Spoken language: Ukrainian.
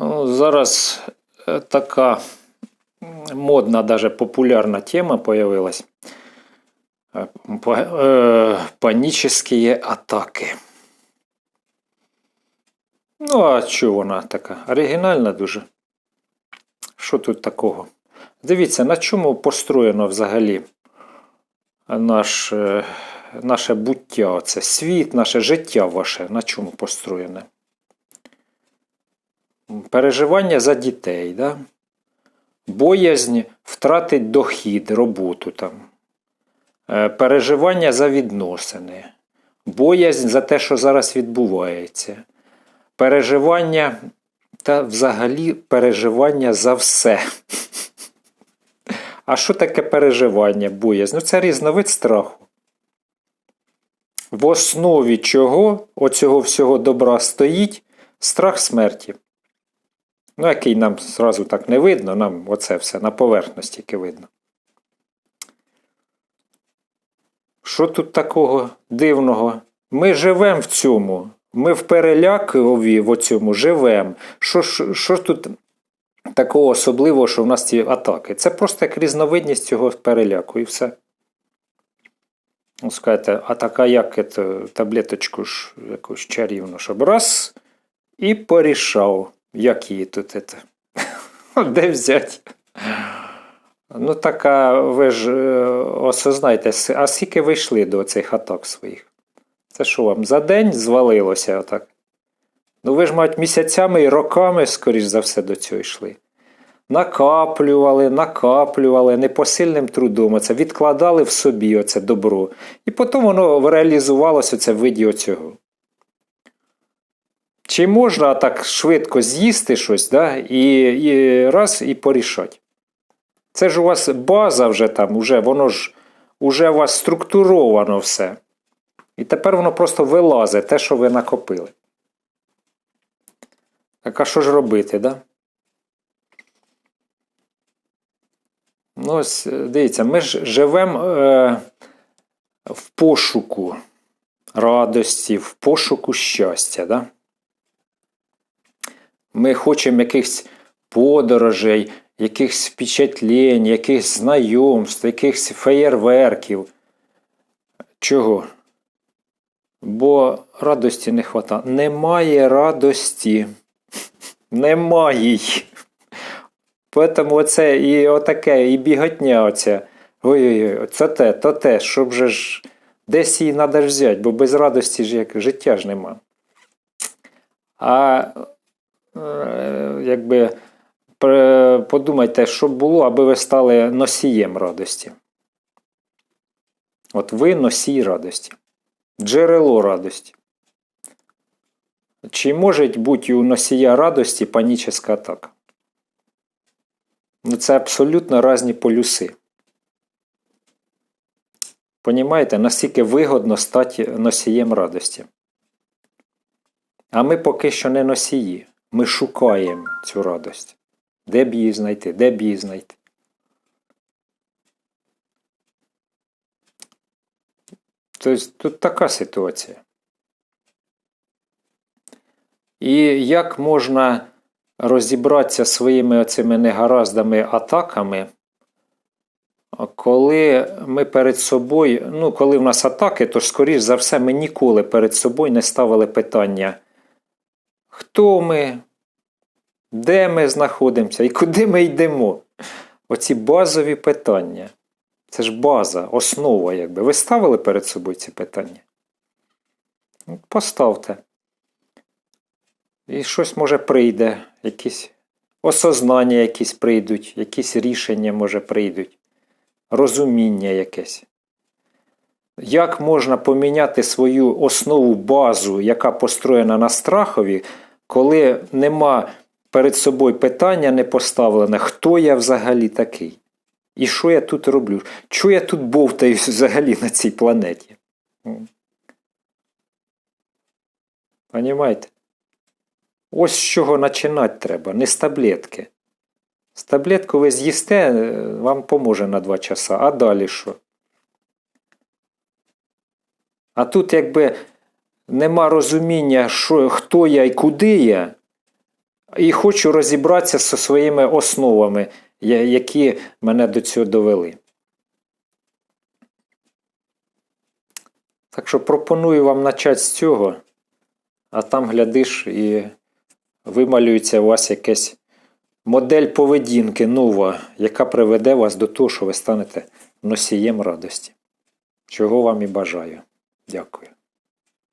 Ну, зараз е, така модна, даже популярна тема появилась. Е, е, Панічні атаки. Ну, а що вона така? Оригінальна дуже. Що тут такого? Дивіться, на чому построєно взагалі наш, наше буття, оце світ, наше життя ваше, на чому построєне? Переживання за дітей, да? боязнь втратити дохід, роботу там. Е, Переживання за відносини, боязнь за те, що зараз відбувається, переживання та взагалі переживання за все. А що таке переживання, боязнь? Ну, це різновид страху. В основі чого оцього всього добра стоїть страх смерті. Ну, який нам зразу так не видно, нам оце все на поверхності тільки видно. Що тут такого дивного? Ми живемо в цьому. Ми в перелякові в оцьому живемо. Що, що, що тут такого особливого, що в нас ці атаки? Це просто як різновидність цього переляку і все. Ну, скажете, а така як это, таблеточку ж якусь чарівну, щоб раз і порішав, як її тут это. Де взяти? Ну, така, ви ж е, осознайте, а скільки ви йшли до цих атак своїх? Це що вам за день звалилося отак? Ну ви ж, мать, місяцями і роками, скоріш за все, до цього йшли. Накаплювали, накаплювали непосильним трудом, оце відкладали в собі оце добро. І потім воно реалізувалося оце в виді оцього. Чи можна так швидко з'їсти щось, да, і, і раз і порішати? Це ж у вас база вже там, уже, воно ж уже у вас структуровано все. І тепер воно просто вилазить те, що ви накопили. Так а що ж робити, да? Ну, ось, е, дивіться, ми ж живемо е, в пошуку радості, в пошуку щастя. Да? Ми хочемо якихось подорожей, якихось впечатлень, якихось знайомств, якихось феєрверків. Чого? Бо радості не вистачає. Немає радості. Немає. Тому оце і отаке, і біготня оця. Ой-ой-ой, це те, то те, щоб же ж десь її треба взяти, бо без радості ж як життя ж нема. А якби подумайте, що було, аби ви стали носієм радості. От ви носій радості, джерело радості. Чи може бути у носія радості панічна атака? Ну, це абсолютно різні полюси. Понімаєте, наскільки вигодно стати носієм радості. А ми поки що не носії. Ми шукаємо цю радость. Де б її знайти? Де б її знайти? Тобто тут така ситуація. І як можна розібратися своїми оцими негараздами атаками, коли ми перед собою, ну, коли в нас атаки, то скоріш за все, ми ніколи перед собою не ставили питання, хто ми, де ми знаходимося і куди ми йдемо. Оці базові питання. Це ж база, основа, якби. Ви ставили перед собою ці питання? Ну, Поставте. І щось може прийде, якісь осознання якісь прийдуть, якісь рішення може прийдуть, розуміння якесь. Як можна поміняти свою основу базу, яка построєна на страхові, коли нема перед собою питання не поставлене, хто я взагалі такий? І що я тут роблю? Чого я тут бовтаюсь взагалі на цій планеті? Понімаєте? Ось з чого починати треба, не з таблетки. З таблетку ви з'їсте, е, вам поможе на 2 часа, а далі що? А тут, якби нема розуміння, що, хто я і куди я, І хочу розібратися зі своїми основами, які мене до цього довели. Так що пропоную вам почати з цього, а там, глядиш, і вималюється у вас якась модель поведінки нова, яка приведе вас до того, що ви станете носієм радості. Чого вам і бажаю. Дякую.